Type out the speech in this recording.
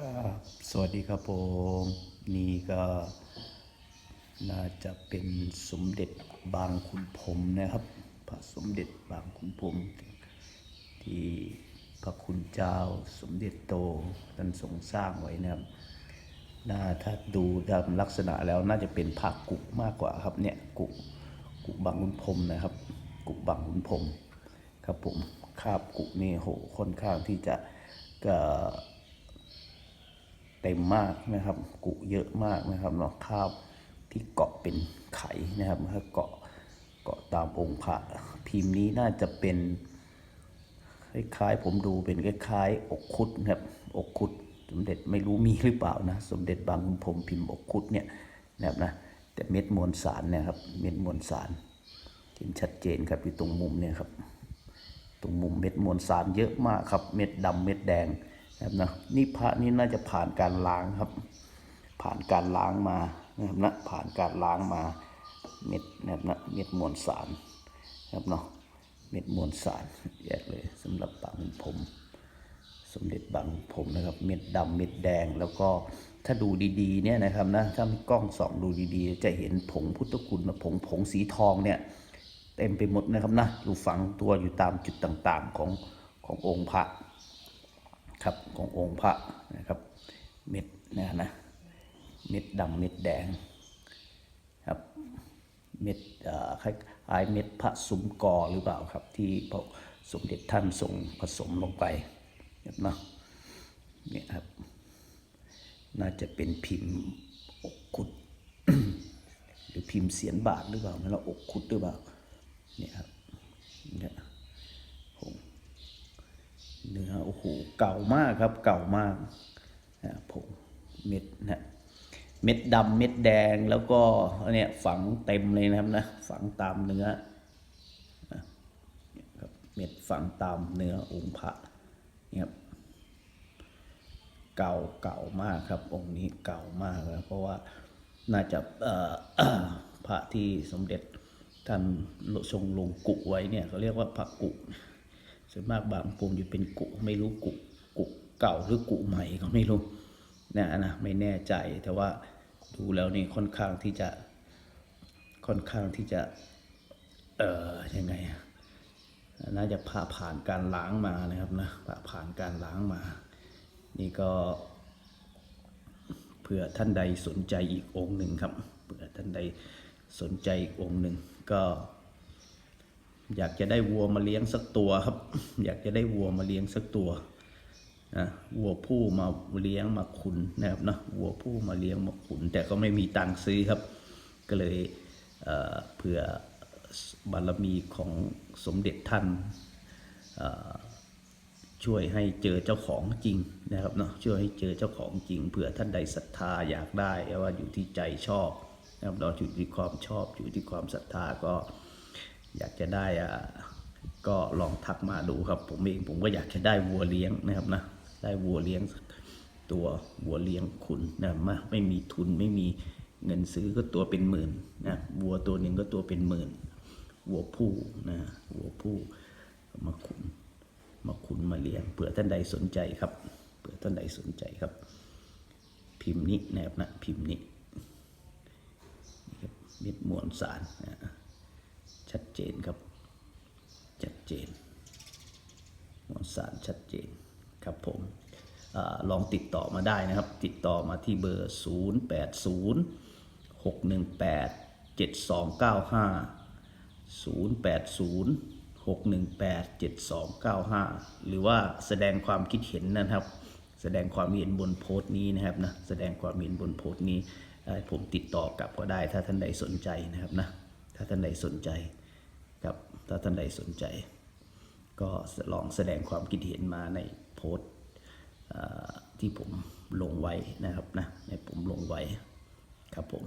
ครับสวัสดีครับผมนี่ก็น่าจะเป็นสมเด็จบางขุนพรมนะครับ พระสมเด็จบางขุนพรมที่พระคุณเจ้าสมเด็จโตท่านทรงสร้างไว้นะครับน่าถ้าดูตามลักษณะแล้วน่าจะเป็นพระกุกมากกว่าครับเนี่ยกุกุบางขุนพรมนะครับ กุกบางขุนพรมครับผมคาบกุกนี่โหค่อนข้างที่จะก็ เต็มมากนะครับ กุเยอะมากนะครับเนาะคราบที่เกาะเป็นไขนะครับถ้าเกาะเกาะตามองค์พระพิมพ์นี้น่าจะเป็น คล้ายๆ ผมดูเป็นคล้ายๆ อกคุดนะครับอกคุดสมเด็จไม่รู้มีหรือเปล่านะ สมเด็จบางขุนพรหมพิมพ์อกคุดเนี่ยนะครับนะแต่เม็ดมวลสารนี่ยครับ เม็ดมวลสารเห็นชัดเจนครับอยู่ตรงมุมเนี่ยครับ ตรงมุมเม็ดมวลสารเยอะมากครับ เม็ดดำเม็ดแดง นะครับนะนี่พระนี่น่าจะผ่านการล้างครับ ผ่านการล้างมานะครับนะผ่านการล้างมาเม็ดนะครับนะเม็ดมวลสารนะครับเนาะเม็ดมวลสารแยกเลยสำหรับบางผม สมเด็จบางผมนะครับ เม็ดดำเม็ดแดงแล้วก็ถ้าดูดีๆเนี่ยนะครับนะถ้ามีกล้องส่องดูดีๆ จะเห็นผงพุทธคุณนะผงผงสีทองเนี่ยเต็มไปหมดนะครับนะอยู่ฝังตัวอยู่ตามจุดต่างๆของขององค์พระ ครับขององค์พระนะครับ เม็ดนะนะเม็ดดำเม็ดแดงครับเม็ดอ่อคล้ายเม็ดพระสุมกอหรือเปล่าครับ ที่พระสมเด็จท่านทรงผสมลงไปครับเนาะเนี่ยครับ น่าจะเป็นพิมพ์อกคุด หรือพิมพ์เสียนบาทหรือเปล่าไม่รู้อกคุดหรือเปล่าเนี่ยครับเนี่ย เนื้อโอ้โหเก่ามากครับเก่ามากนะผงเม็ดนะเม็ดดำเม็ดแดงแล้วก็เนี่ยฝังเต็มเลยนะครับนะฝังตามเนื้อนะเนี่ยครับเม็ดฝังตามเนื้อองค์พระเนี่ยครับเก่าเก่ามากครับ องค์นี้เก่ามากแล้วเพราะว่าน่าจะพระที่สมเด็จท่านทรงลงกุไว้เนี่ยเขาเรียกว่าพระกุ ส่วนมากบางปุ่มอยู่เป็นกุไม่รู้กุกุเก่าหรือกุใหม่ก็ไม่รู้นะนะไม่แน่ใจแต่ว่าดูแล้วนี่ค่อนข้างที่จะค่อนข้างที่จะเอ่อยังไงน่าจะผ่าผ่านการล้างมานะครับนะผ่าผ่านการล้างมา นี่ก็เผื่อท่านใดสนใจอีกองค์หนึ่งครับเผื่อท่านใดสนใจอีกองค์หนึ่งก็ อยากจะได้วัวมาเลี้ยงสักตัวครับ อยากจะได้วัวมาเลี้ยงสักตัวนะวัวผู้มาเลี้ยงมาขุนนะครับนะวัวผู้มาเลี้ยงมาขุน แต่ก็ไม่มีตังค์ซื้อครับ ก็เลยเเผื่อบารมีของสมเด็จท่านช่วยให้เจอเจ้าของจริงนะครับเนาะช่วยให้เจอเจ้าของจริงเผื่อท่านใดศรัทธาอยากได้ว่าอยู่ที่ใจชอบนะครับเราอยู่ที่ความชอบอยู่ที่ความศรัทธาก็ อยากจะได้อะก็ลองทักมาดูครับ ผมเองผมก็อยากจะได้วัวเลี้ยงนะครับนะได้วัวเลี้ยงตัววัวเลี้ยงขุนนะมาไม่มีทุนไม่มีเงินซื้อก็ตัวเป็นหมื่นนะวัวตัวหนึ่งก็ตัวเป็นหมื่นวัวผู้นะวัวผู้มาขุนมาขุนมาเลี้ยงเผื่อท่านใดสนใจครับเผื่อท่านใดสนใจครับ พิมพ์นี้นะครับนะพิมพ์นี้นี่ครับเม็ดมวลสารนะ ชัดเจนครับ ชัดเจนมวลสารชัดเจนครับผมอลองติดต่อมาได้นะครับ ติดต่อมาที่เบอร์ 0 8 0 6 1 8 7 2 9 5 0 8 0 6 1 8 7 2 9 5 หรือว่าแสดงความคิดเห็นนะครับ แสดงความเห็นบนโพสต์นี้นะครับนะแสดงความเห็นบนโพสต์นี้ผมติดต่อกลับก็ได้ถ้าท่านใดสนใจนะครับนะถ้าท่านใดสนใจ ครับถ้าท่านใดสนใจ ก็ลองแสดงความคิดเห็นมาในโพสต์ที่ผมลงไว้นะครับนะในผมลงไว้ครับผม